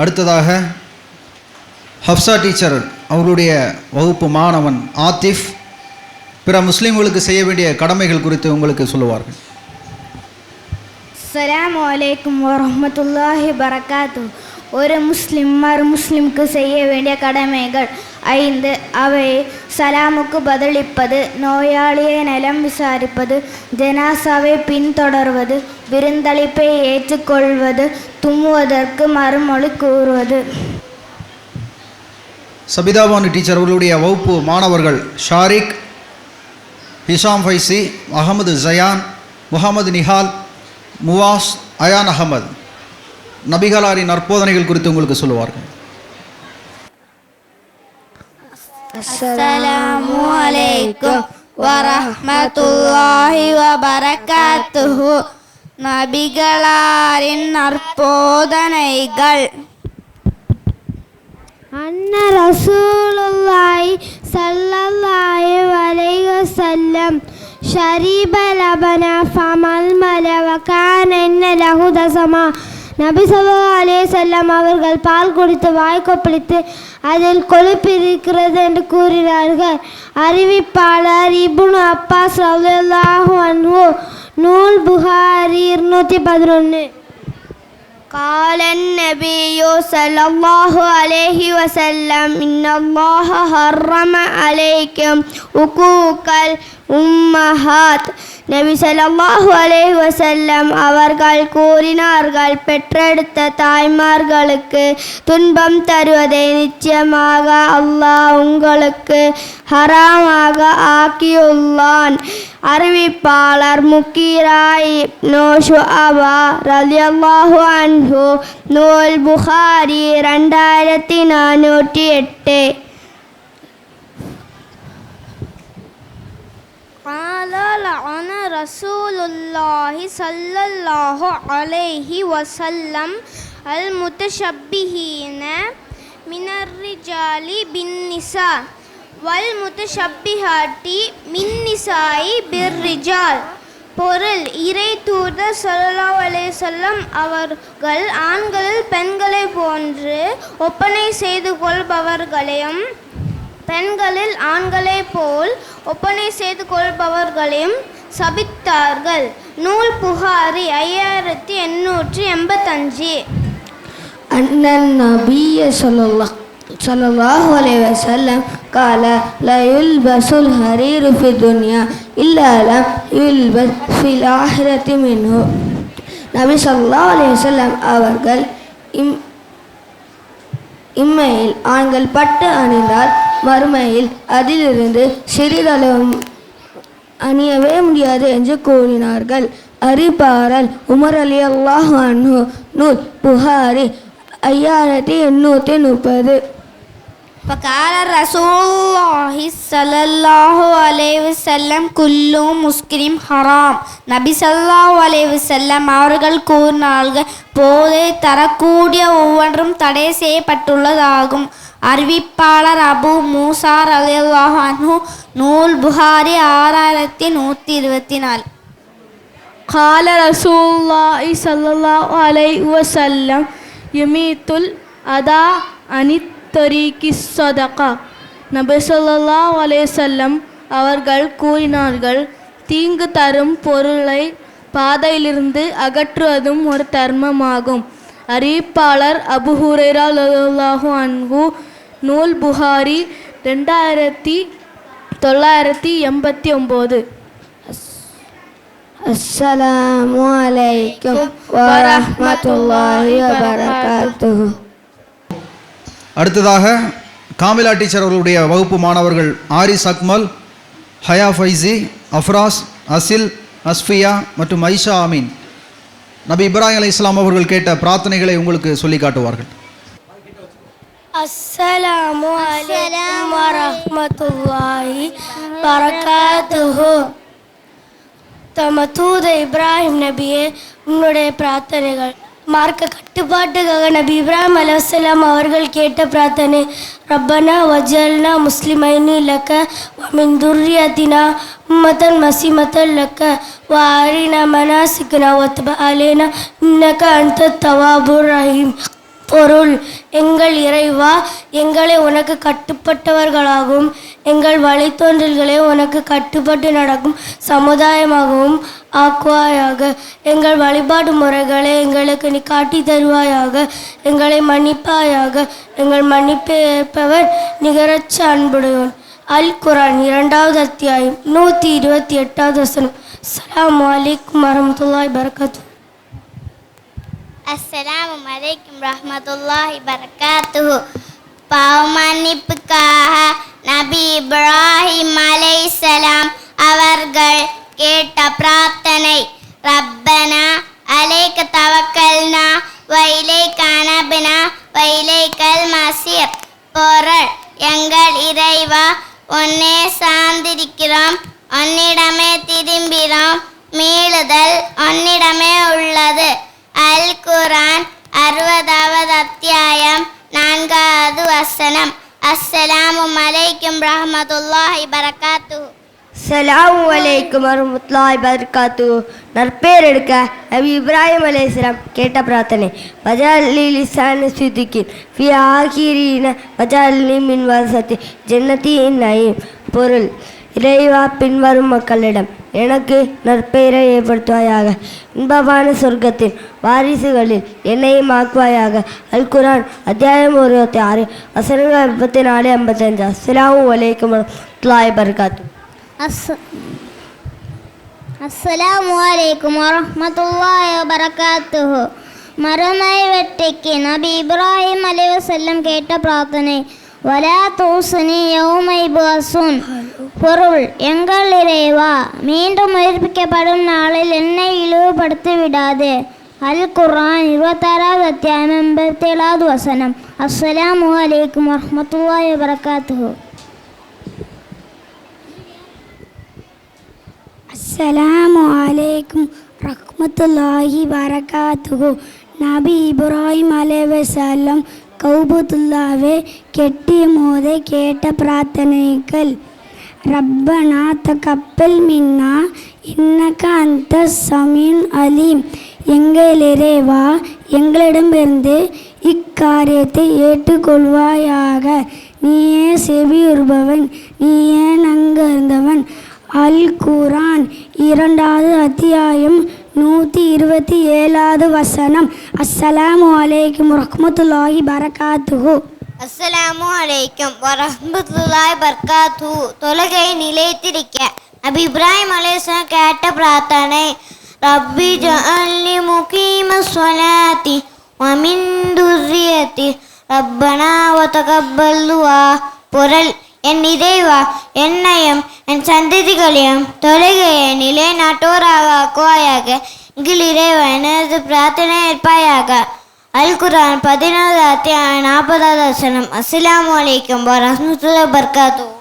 அடுத்ததாக ஹப்சா டீச்சர் அவருடைய வகுப்பு மாணவன் ஆத்திஃப். பிற முஸ்லீம்களுக்கு செய்ய வேண்டிய கடமைகள் குறித்து உங்களுக்கு சொல்லுவார்கள். அஸ்ஸலாமு வலைக்கம் வரமத்துல்லாஹி பரகாத்து ஒரு முஸ்லிம் மறு முஸ்லிம்க்கு செய்ய வேண்டிய கடமைகள். ஐந்து அவை சலாமுக்கு பதிலளிப்பது நோயாளியை நலம் விசாரிப்பது ஜனாசாவை பின்தொடர்வது விருந்தளிப்பை ஏற்றுக்கொள்வது தும்முவதற்கு மறுமொழி கூறுவது. சபிதாபானு டீச்சர் அவர்களுடைய வகுப்பு மாணவர்கள் ஷாரிக் ஹிசாம் ஃபைசி அகமது ஜயான் முகமது நிஹால் முவாஸ் அயான் அகமது. நபிகளாரின் நற்போதனைகள் குறித்து உங்களுக்கு சொல்லுவார்கள். அஸ்ஸலாமு அலைக்கும் வரஹ்மத்துல்லாஹி வபரகாத்துஹு. நபிகளாரின் நற்போதனைகள். அன்ன ரசூலுல்லாஹி ஸல்லல்லாஹு அலைஹி வஸல்லம். ஷரீப லபன ஃபமல் மல வகான இன்ன லஹு தசமா. நபி ஸல்லல்லாஹு அலைஹி வஸல்லம் அவர்கள் பால் குடித்து வாய் கொப்பளித்து அதில் கொழுப்பு இருக்கிறது என்று கூறினார்கள் அறிவிப்பாளர் இப்னு அப்பாஸ் ரலியல்லாஹு அன்ஹு நூல் புகாரி இருநூற்றி பதினொன்று قال النبي صلى الله عليه وسلم إن الله حرم عليكم حقوق உம்மஹாத். நபி சல்லாஹு அலே வசல்லம் அவர்கள் கூறினார்கள் பெற்றெடுத்த தாய்மார்களுக்கு துன்பம் தருவதை நிச்சயமாக அல்லாஹ் உங்களுக்கு ஹராமாக ஆக்கியுள்ளான். அறிவிப்பாளர் முக்கிராய் நோஷு அபா ரலியல்லாஹு அன்ஹு நூல் புகாரி ரெண்டாயிரத்தி நானூற்றி எட்டு. قال لعن رسول الله صلى الله عليه وسلم المتشبهين من الرجال بالنساء والمتشبهات من النساء بالرجال பொருள் இறை தூதர் ஸல்லல்லாஹு அலைஹி வஸல்லம் அவர்கள் ஆண்களில் பெண்களை போன்று ஒப்பனை செய்து கொள்பவர்களையும் பெண்களில் ஆண்களைப் போல் ஒப்பனை செய்து கொள்பவர்களையும் சபித்தார்கள் நூல் புகாரி ஐயாயிரத்தி எண்ணூற்றி எண்பத்தஞ்சு أن النبي صلى الله صلى الله عليه وسلم قال لا يلبس الحرير في الدنيا إلا لم يلبس في الآخرة منه நபி ஸல்லல்லாஹு அலைஹி வஸல்லம் அவர்கள் இம் இம்மையில் ஆண்கள் பட்டு அணிந்தால் மறுமையில் அதிலிருந்து சிறிதளவும் அணியவே முடியாது என்று கூறினார்கள் அறிபாரல் உமர் அலி அல்லாஹ் அன்ஹு நூல் புகாரி ஐயாயிரத்தி எண்ணூற்றி முப்பது فقال رسول الله صلى الله عليه وسلم كل مسكر حرام நபி ஸல்லல்லாஹு அலைஹி வஸல்லம் அவர்கள் கூறினார்கள் போதை தரக்கூடிய ஒவ்வொன்றும் தடை செய்யப்பட்டுள்ளதாகும் அறிவிப்பாளர் அபு மூசார் அலிவாஹ் நூல் புகாரி ஆறாயிரத்தி நூற்றி இருபத்தி நாலு. கால ரசூல்லாஹி சல்லா அலை வசல்லம் யுமீத்துல் அதா அனித்தரிகி சதகா நபி சொல்லா அலேசல்லம் அவர்கள் கூறினார்கள் தீங்கு தரும் பொருளை பாதையிலிருந்து அகற்றுவதும் ஒரு தர்மமாகும். அறிவிப்பாளர் அபுஹுரேராஹு அன்பு நூல் புகாரி ரெண்டாயிரத்தி தொள்ளாயிரத்தி எண்பத்தி ஒம்பது. அஸ்ஸலாமு அலைக்கும் வரஹ்மத்துல்லாஹி வபரகாத்துஹு. அடுத்ததாக காமிலா டீச்சர் அவர்களுடைய வகுப்பு மாணவர்கள் ஆரிஸ் அக்மல் ஹயா ஃபைசி அஃப்ராஸ் அசில் அஸ்ஃபியா மற்றும் ஐஷா அமீன். நபி இப்ராஹிம் அலை இஸ்லாம் அவர்கள் கேட்ட பிரார்த்தனைகளை உங்களுக்கு சொல்லி காட்டுவார்கள். அஸ்ஸலாமு அலைக்கும் வரஹ்மத்துல்லாஹி பரக்காத்துஹு தம தூத இப்ராஹிம் நபியே உன்னுடைய பிரார்த்தனைகள். மார்க்க கட்டுப்பாட்டுக்காக நபி இப்ராஹிம் அலைஹிஸ்ஸலாம் அவர்கள் கேட்ட பிரார்த்தனை ரப்பனா வஜல்னா முஸ்லிமைனி லக்க வமின் துர்ரியத்தினா உம்மத்தன் மசீமத்தன் லக்க வாரினா மனாசிக்கனா ஒத்தப அலேனா இன்னக்க அந்த தவாபுர் ரஹீம். பொருள். எங்கள் இறைவா எங்களை உனக்கு கட்டுப்பட்டவர்களாகவும் எங்கள் வழித்தோன்றல்களை உனக்கு கட்டுப்பட்டு நடக்கும் சமுதாயமாகவும் ஆக்குவாயாக. எங்கள் வழிபாடு முறைகளை எங்களுக்கு நீ காட்டி தருவாயாக. எங்களை மன்னிப்பாயாக. எங்கள் மன்னிப்பை ஏற்பவர் நிகரச்ச அன்புடையோன். அல் குரான் இரண்டாவது அத்தியாயம் நூற்றி இருபத்தி எட்டாவது வசனம். அலாம் அலிக் வரமத்துல்லாய் பரகத்து அஸ்ஸலாமு அலைக்கும் ரஹ்மத்துல்லாஹி பரக்காத்துஹு பாவமன்னிப்புக்காக நபி இப்ராஹிம் அலைஹிஸ்ஸலாம் அவர்கள் கேட்ட பிரார்த்தனை ரப்பனா அலைக்கு தவக்கல்னா வைலைக்க அனபினா வைலைக்கல் மசீர் பொருள் எங்கள் இறைவா உன்னே சார்ந்திருக்கிறோம் உன்னிடமே திரும்பினோம் மீளுதல் உன்னிடமே உள்ளது அல் குரான் அறுபதாவது அத்தியாயம் நான்காவது வசனம் அஸ்ஸலாமு அலைக்கும் ரஹ்மத்துல்லாஹி பரகாத்து சலாம் அலைக்கும் வரமத்துல்லாய் பர்காத்து நற்பேர் எடுக்க நபி இப்ராஹிம் அலைஹிஸ்ஸலாம் கேட்ட பிரார்த்தனை வஜாலி லிசான சுதிக்கின் ஃபி ஆகிரீன வஜாலி மின் வசதி ஜன்னதி நயீம் பொருள் இறைவா பின்வரும் மக்களிடம். எனக்கு நற்பெயரை ஏற்படுத்துவாயாக. இன்பமான சொர்க்கத்தின் வாரிசுகளில் என்னையும் ஆக்குவாயாக. அல் குரான் அத்தியாயம் இருபத்தி ஆறு வசனங்கள் முப்பத்தி நாலு ஐம்பத்தஞ்சு. அஸ்ஸலாமு அலைக்கும் வரமத்துல்லாய் பர்காத் அஸ் அஸ்லாம் அலைக்கும் வரமத்துல்லாய் வபரகாத்துஹு. மறுமை வெற்றிக்கு நபி இப்ராஹிம் அலைவசல்லம் கேட்ட பிரார்த்தனை வலா தூசனி யௌமை பாசுன். பொருள் எங்கள் இறைவா மீண்டும் உயிர்ப்பிக்கப்படும் நாளில் என்னை இழிவுபடுத்தி விடாது அல் குர்ஆன் இருபத்தாறாவது அத்தியாயம் எண்பத்தி ஏழாவது வசனம். அஸ்ஸலாமு அலைக்கும் வரஹ்மத்துல்லாஹி வபரகாத்துஹு. அஸ்ஸலாமு அலைக்கும் ரஹ்மத்துல்லாஹி வரகாத்துஹு நபி இப்ராஹிம் அலைவசல்லம் கௌபத்துல்லாவே கெட்டிய மோதை கேட்ட பிரார்த்தனைகள். ரப்பனா தகப்பல் மின்னா இன்னக்க அந்த சமீன் அலீம் எங்கள் இறைவா எங்களிடமிருந்து இக்காரியத்தை ஏற்றுக்கொள்வாயாக. நீயே செவியுறுபவன் நீயே நங்கர்ந்தவன். அல் குரான் இரண்டாவது அத்தியாயம் நூற்றி இருபத்தி ஏழாவது வசனம். அஸ்ஸலாமு அலைக்கும் ரஹ்மத்துல்லாஹி பரகாத்துஹு. அஸ்ஸலாமு அலைக்கும் வரஹ்மத்துல்லாஹி பர்காத்து தொழுகை நிலைத்திருக்க. நபி இப்ராஹிம் அலைஹிஸ்ஸலாம் கேட்ட பிரார்த்தனை ரப்பி ஜஅல்னி முகீம ஸலாத்தி வமின் துர்ரியத்தி. ரப்பனா வதகப்பல் துஆ. பொருள் என் இறைவா என்னையும் என் சந்ததிகளையும் தொழுகையை நிலைநாட்டோராக ஆக்குவாயாக. எங்கள் இறைவா எனது பிரார்த்தனை ஏற்பாயாக. அல் குரான் பதினோரு அத்தியாயம் நாற்பதாவது வசனம். அஸ்லாம் வலைக்கம் வரஹ்மத்துல்லாஹி வபரகாத்துஹு.